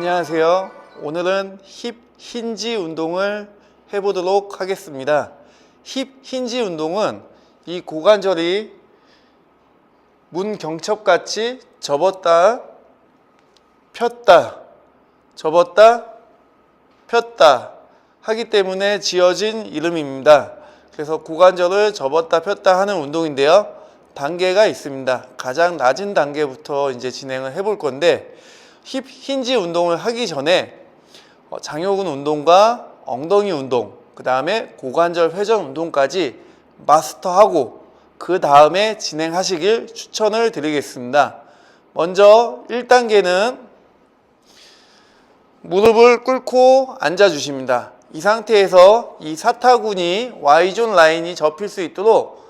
안녕하세요. 오늘은 힙 힌지 운동을 해보도록 하겠습니다. 힙 힌지 운동은 이 고관절이 문 경첩같이 접었다, 폈다, 접었다, 폈다 하기 때문에 지어진 이름입니다. 그래서 고관절을 접었다 폈다 하는 운동인데요. 단계가 있습니다. 가장 낮은 단계부터 이제 진행을 해볼 건데 힙 힌지 운동을 하기 전에 어, 장요근 운동과 엉덩이 운동, 그 다음에 고관절 회전 운동까지 마스터하고 그 다음에 진행하시길 추천을 드리겠습니다. 먼저 1단계는 무릎을 꿇고 앉아 주십니다. 이 상태에서 이 사타구니 Y존 라인이 접힐 수 있도록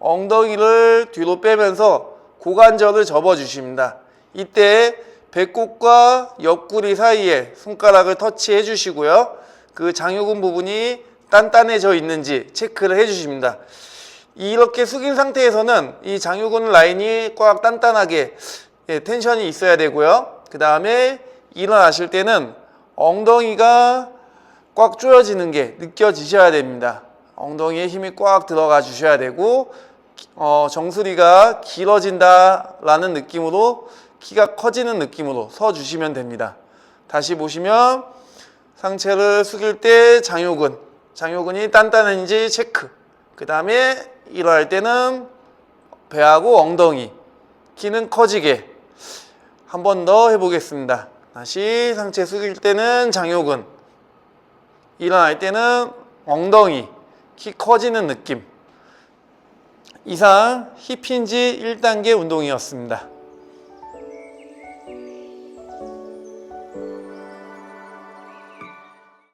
엉덩이를 뒤로 빼면서 고관절을 접어 주십니다. 이때 배꼽과 옆구리 사이에 손가락을 터치해 주시고요. 그 장요근 부분이 단단해져 있는지 체크를 해 주십니다. 이렇게 숙인 상태에서는 이 장요근 라인이 꽉 단단하게 예, 텐션이 있어야 되고요. 그 다음에 일어나실 때는 엉덩이가 꽉 조여지는 게 느껴지셔야 됩니다. 엉덩이에 힘이 꽉 들어가 주셔야 되고 어, 정수리가 길어진다라는 느낌으로 키가 커지는 느낌으로 서 주시면 됩니다. 다시 보시면 상체를 숙일 때 장요근, 장요근이 단단한지 체크. 그 다음에 일어날 때는 배하고 엉덩이, 키는 커지게 한 번 더 해보겠습니다. 다시 상체 숙일 때는 장요근, 일어날 때는 엉덩이, 키 커지는 느낌. 이상 힙힌지 1단계 운동이었습니다.